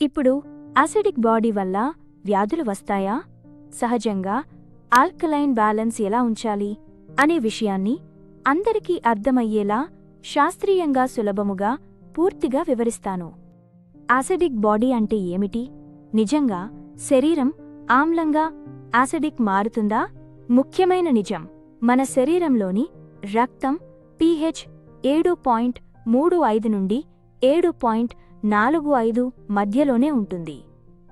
ఇప్పుడు acidic body వల్ల వ్యాధులు వస్తాయా? సహజంగా ఆల్కలైన్ బ్యాలెన్స్ ఎలా ఉంచాలి? అనే విషయాన్ని అందరికీ అర్థమయ్యేలా శాస్త్రీయంగా సులభముగా పూర్తిగా వివరిస్తాను. యాసిడిక్ బాడీ అంటే ఏమిటి? నిజంగా శరీరం ఆమ్లంగా యాసిడిక్ మారుతుందా? ముఖ్యమైన నిజం మన శరీరంలోని రక్తం పీహెచ్ ఏడు పాయింట్ మూడు ఐదు నుండి ఏడు పాయింట్ నాలుగు ఐదు మధ్యలోనే ఉంటుంది.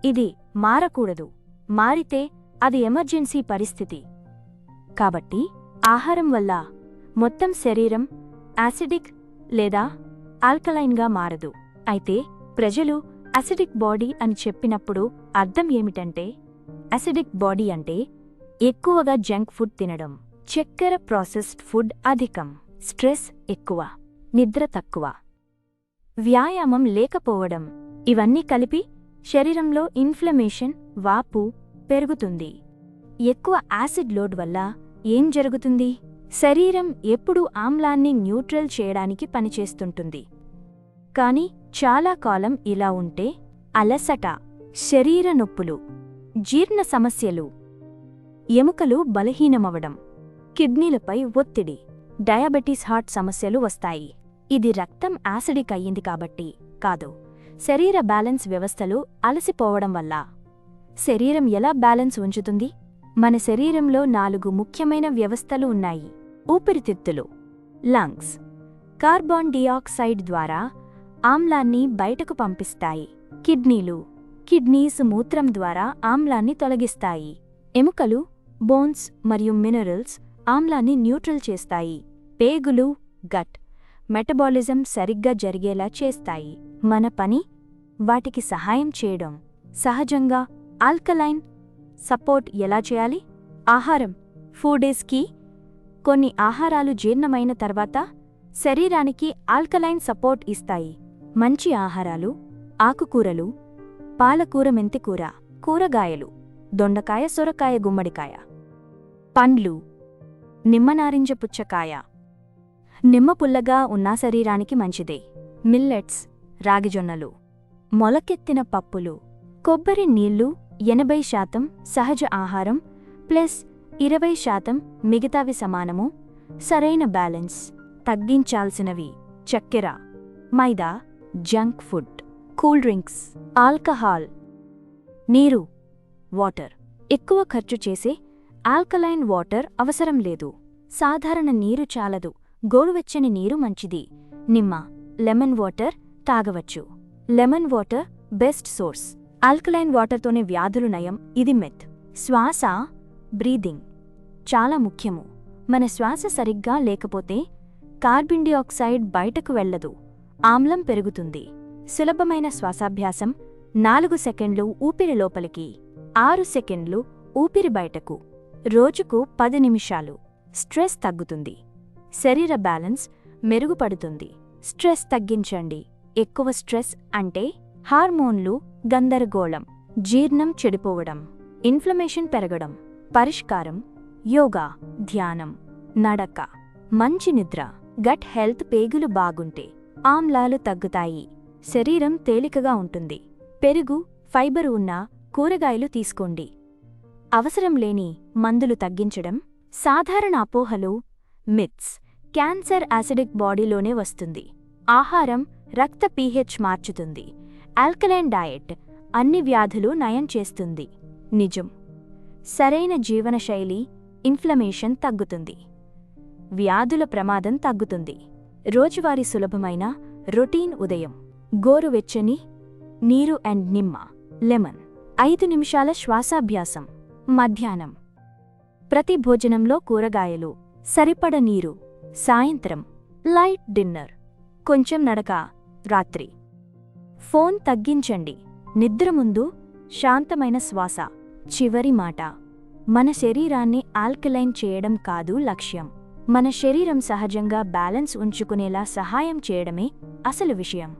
ఇది మారకూడదు. మారితే అది ఎమర్జెన్సీ పరిస్థితి. కాబట్టి ఆహారం వల్ల మొత్తం శరీరం యాసిడిక్ లేదా ఆల్కలైన్గా మారదు. అయితే ప్రజలు అసిడిక్ బాడీ అని చెప్పినప్పుడు అర్థం ఏమిటంటే అసిడిక్ బాడీ అంటే ఎక్కువగా జంక్ ఫుడ్ తినడం. చక్కెర ప్రాసెస్డ్ ఫుడ్ అధికం. స్ట్రెస్ ఎక్కువ. నిద్ర తక్కువ. వ్యాయామం లేకపోవడం. ఇవన్నీ కలిపి శరీరంలో ఇన్ఫ్లమేషన్ వాపు పెరుగుతుంది. ఎక్కువ యాసిడ్ లోడ్ వల్ల ఏం జరుగుతుంది? శరీరం ఎప్పుడూ ఆమ్లాన్ని న్యూట్రల్ చేయడానికి పనిచేస్తుంటుంది. కాని చాలా కాలం ఇలా ఉంటే అలసట శరీర నొప్పులు జీర్ణ సమస్యలు ఎముకలు బలహీనమవడం కిడ్నీలపై ఒత్తిడి డయాబెటీస్ హార్ట్ సమస్యలు వస్తాయి. ఇది రక్తం యాసిడిక్ అయ్యింది కాబట్టి కాదు. శరీర బ్యాలెన్స్ వ్యవస్థలు అలసిపోవడం వల్ల. శరీరం ఎలా బ్యాలెన్స్ ఉంచుతుంది? మన శరీరంలో నాలుగు ముఖ్యమైన వ్యవస్థలు ఉన్నాయి. ఊపిరితిత్తులు. లంగ్స్. కార్బన్ డియాక్సైడ్ ద్వారా ఆమ్లాన్ని బయటకు పంపిస్తాయి. కిడ్నీలు. కిడ్నీస్ మూత్రం ద్వారా ఆమ్లాన్ని తొలగిస్తాయి. ఎముకలు బోన్స్ మరియు మినరల్స్ ఆమ్లాన్ని న్యూట్రల్ చేస్తాయి. పేగులు గట్. మెటబాలిజం సరిగ్గా జరిగేలా చేస్తాయి. మన పని? వాటికి సహాయం చేయడం. సహజంగా ఆల్కలైన్ సపోర్ట్ ఎలా చేయాలి? ఆహారం. ఫూడేస్కి కొన్ని ఆహారాలు జీర్ణమైన తర్వాత శరీరానికి ఆల్కలైన్ సపోర్ట్ ఇస్తాయి. మంచి ఆహారాలు ఆకుకూరలు పాలకూర మెంతికూర కూరగాయలు దొండకాయ సొరకాయ గుమ్మడికాయ. పండ్లు. నిమ్మనారింజ పుచ్చకాయ. నిమ్మ పుల్లగా ఉన్న శరీరానికి మంచిదే. మిల్లెట్స్ రాగిజొన్నలు మొలకెత్తిన పప్పులు. కొబ్బరి నీళ్ళు ఎనభై శాతం సహజ ఆహారం ప్లస్ ఇరవై శాతం మిగతావి సమానము. సరైన బ్యాలెన్స్. తగ్గించాల్సినవి. చక్కెర మైదా junk food cool drinks alcohol నీరు వాటర్. ఎక్కువ ఖర్చు చేసే ఆల్కలైన్ వాటర్ అవసరం లేదు. సాధారణ నీరు చాలదు. గోరువెచ్చని నీరు మంచిది. నిమ్మ lemon water తాగవచ్చు. Lemon water best source. Alkaline వాటర్తోనే వ్యాధులు నయం ఇది మెత్. శ్వాస బ్రీదింగ్ చాలా ముఖ్యము. మన శ్వాస సరిగ్గా లేకపోతే కార్బన్ డయాక్సైడ్ బయటకు వెళ్ళదు. ఆమ్లం పెరుగుతుంది. సులభమైన శ్వాసాభ్యాసం నాలుగు సెకండ్లు ఊపిరి లోపలికి ఆరు సెకండ్లు ఊపిరి బయటకు. రోజుకు పది నిమిషాలు. స్ట్రెస్ తగ్గుతుంది. శరీర బ్యాలెన్స్ మెరుగుపడుతుంది. స్ట్రెస్ తగ్గించండి. ఎక్కువ స్ట్రెస్ అంటే హార్మోన్లు గందరగోళం జీర్ణం చెడిపోవడం ఇన్ఫ్లమేషన్ పెరగడం పరిష్కారం యోగా ధ్యానం నడక మంచి నిద్ర గట్ హెల్త్ పేగులు బాగుంటే ఆమ్లాలు తగ్గుతాయి. శరీరం తేలికగా ఉంటుంది. పెరుగు ఫైబర్ ఉన్న కూరగాయలు తీసుకోండి. అవసరం లేని మందులు తగ్గించడం సాధారణ అపోహలు మిత్స్ క్యాన్సర్ యాసిడిక్ బాడీలోనే వస్తుంది. ఆహారం రక్త పీహెచ్ మార్చుతుంది. ఆల్కలైన్ డయట్ అన్ని వ్యాధులు నయం చేస్తుంది. నిజం. సరైన జీవనశైలి ఇన్ఫ్లమేషన్ తగ్గుతుంది. వ్యాధుల ప్రమాదం తగ్గుతుంది. రోజువారీ సులభమైన రొటీన్ ఉదయం. గోరువెచ్చని నీరు అండ్ నిమ్మ లెమన్. ఐదు నిమిషాల శ్వాసాభ్యాసం. మధ్యాహ్నం. ప్రతి భోజనంలో కూరగాయలు సరిపడ నీరు. సాయంత్రం లైట్ డిన్నర్. కొంచెం నడక రాత్రి. ఫోన్ తగ్గించండి. నిద్ర ముందు శాంతమైన శ్వాస చివరి మాట. మన శరీరాన్ని ఆల్కలైన్ చేయడం కాదు లక్ష్యం. మన శరీరం సహజంగా బ్యాలెన్స్ ఉంచుకునేలా సహాయం చేయడమే అసలు విషయం.